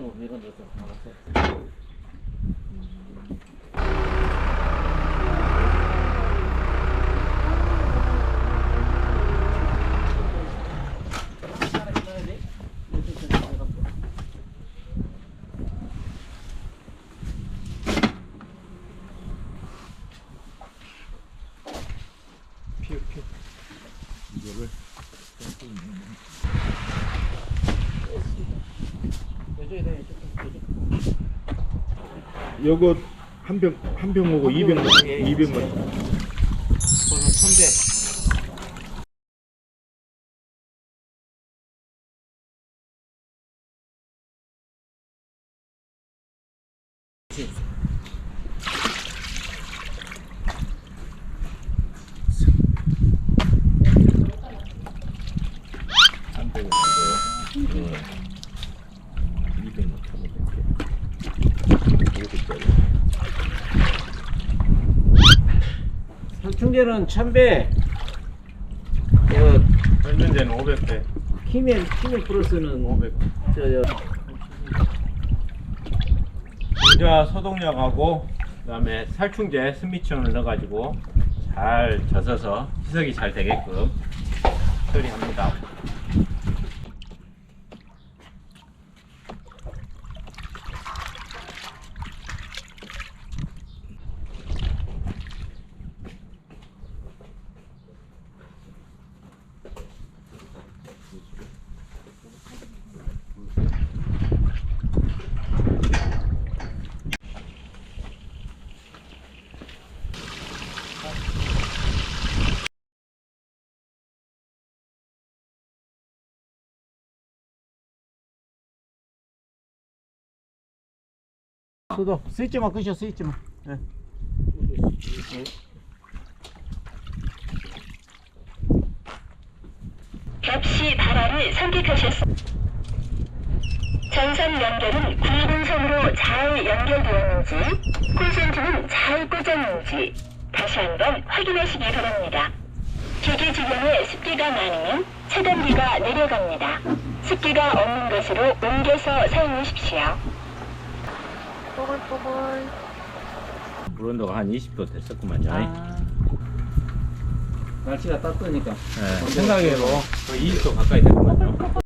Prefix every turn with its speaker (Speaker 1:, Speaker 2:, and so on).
Speaker 1: 뭐 이런 데서 알았어.
Speaker 2: 피우 피우 이거를. 요거 한 병 한 병 먹고 200만
Speaker 1: 예, 예.
Speaker 2: 200만
Speaker 1: 버섯 천배.
Speaker 2: 한 병을 먹어요. 200만 타면 될게. 이것도
Speaker 1: 살충제는 천배. 이거
Speaker 2: 설면제는 500배.
Speaker 1: 키멜 키멜 플러스는
Speaker 2: 500.
Speaker 1: 저저
Speaker 2: 유자 소독약하고 그다음에 살충제 스미천을 넣어가지고 잘 젖어서 희석이 잘 되게끔 처리합니다.
Speaker 1: 수도 스위치만 끄셔 스위치만. 예.
Speaker 3: 벽시 발화를 선택하셨습니다. 전선 연결은 굵은 선으로 잘 연결되었는지, 콘센트는 잘 꽂았는지 다시 한번 확인하시기 바랍니다. 기계 주변에 습기가 많으면 차단기가 내려갑니다. 습기가 없는 것으로 옮겨서 사용하십시오.
Speaker 2: 물 온도가 한 20도 됐었구만요.
Speaker 1: 아. 날씨가 따뜻하니까.
Speaker 2: 네, 생각외로 거의 20도 가까이 됐구만요.